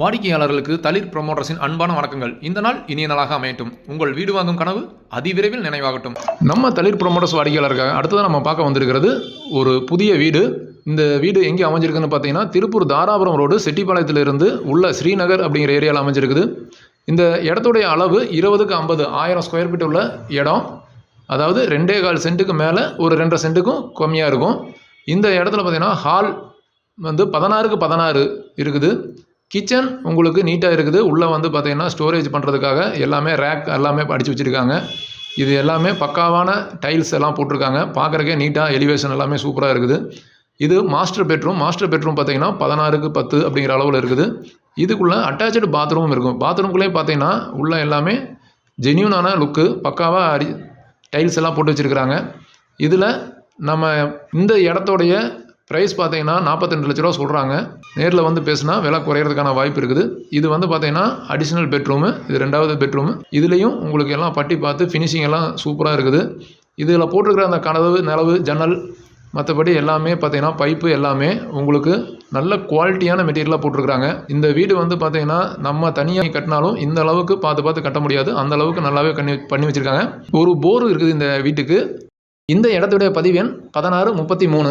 வாடிக்கையாளர்களுக்கு தளிர் ப்ரொமோட்டர்ஸின் அன்பான வணக்கங்கள். இந்த நாள் இனிய நாளாக அமையட்டும். உங்கள் வீடு வாங்கும் கனவு அதிவிரைவில் நினைவாகட்டும். நம்ம தளிர் ப்ரொமோட்டர்ஸ் வாடிக்கையாளருக்காக அடுத்ததான் நம்ம பார்க்க வந்திருக்கிறது ஒரு புதிய வீடு. இந்த வீடு எங்கே அமைஞ்சிருக்குன்னு பார்த்தீங்கன்னா திருப்பூர் தாராபுரம் ரோடு செட்டிப்பாளையத்திலிருந்து உள்ள ஸ்ரீநகர் அப்படிங்கிற ஏரியாவில் அமைஞ்சிருக்குது. இந்த இடத்துடைய அளவு இருபதுக்கு ஐம்பது ஆயிரம் ஸ்கொயர் ஃபீட் உள்ள இடம். அதாவது ரெண்டே கால் சென்ட்டுக்கு மேலே ஒரு ரெண்டரை சென்ட்டுக்கும் கம்மியாக இருக்கும். இந்த இடத்துல பார்த்தீங்கன்னா ஹால் வந்து பதினாறுக்கு பதினாறு இருக்குது. கிச்சன் உங்களுக்கு நீட்டாக இருக்குது. உள்ளே வந்து பார்த்தீங்கன்னா ஸ்டோரேஜ் பண்ணுறதுக்காக எல்லாமே ரேக் எல்லாமே அடித்து வச்சுருக்காங்க. இது எல்லாமே பக்காவான டைல்ஸ் எல்லாம் போட்டிருக்காங்க. பார்க்குறக்கே நீட்டாக எலிவேஷன் எல்லாமே சூப்பராக இருக்குது. இது மாஸ்டர் பெட்ரூம் மாஸ்டர் பெட்ரூம் பார்த்தீங்கன்னா பதினாறுக்கு பத்து அப்படிங்கிற அளவில் இருக்குது. இதுக்குள்ளே அட்டாச்சு பாத்ரூமும் இருக்கும். பாத்ரூம்குள்ளே பார்த்தீங்கன்னா உள்ளே எல்லாமே ஜென்யூனான லுக்கு பக்காவாக அடி டைல்ஸ் எல்லாம் போட்டு வச்சுருக்குறாங்க. இதில் நம்ம இந்த இடத்தோடைய ப்ரைஸ் பார்த்தீங்கன்னா நாற்பத்தெண்டு லட்ச ரூபா சொல்கிறாங்க நேரில் வந்து பேசுனா விலை குறையிறதுக்கான வாய்ப்பு இருக்குது. இது வந்து பார்த்தீங்கன்னா அடிஷ்னல் பெட்ரூமு இது ரெண்டாவது பெட்ரூமு இதுலேயும் உங்களுக்கு எல்லாம் பட்டி பார்த்து ஃபினிஷிங் எல்லாம் சூப்பராக இருக்குது. இதில் போட்டிருக்கிற அந்த கனவு நிலவு ஜன்னல் மற்றபடி எல்லாமே பார்த்தீங்கன்னா பைப்பு எல்லாமே உங்களுக்கு நல்ல குவாலிட்டியான மெட்டீரியலாக போட்டிருக்கிறாங்க. இந்த வீடு வந்து பார்த்தீங்கன்னா நம்ம தனியாக கட்டினாலும் இந்த அளவுக்கு பார்த்து பார்த்து கட்ட முடியாது. அந்த அளவுக்கு நல்லாவே பண்ணி பண்ணி வச்சுருக்காங்க. ஒரு போர் இருக்குது இந்த வீட்டுக்கு. இந்த இடத்துடைய பதிவு எண் பதினாறு முப்பத்தி மூணு.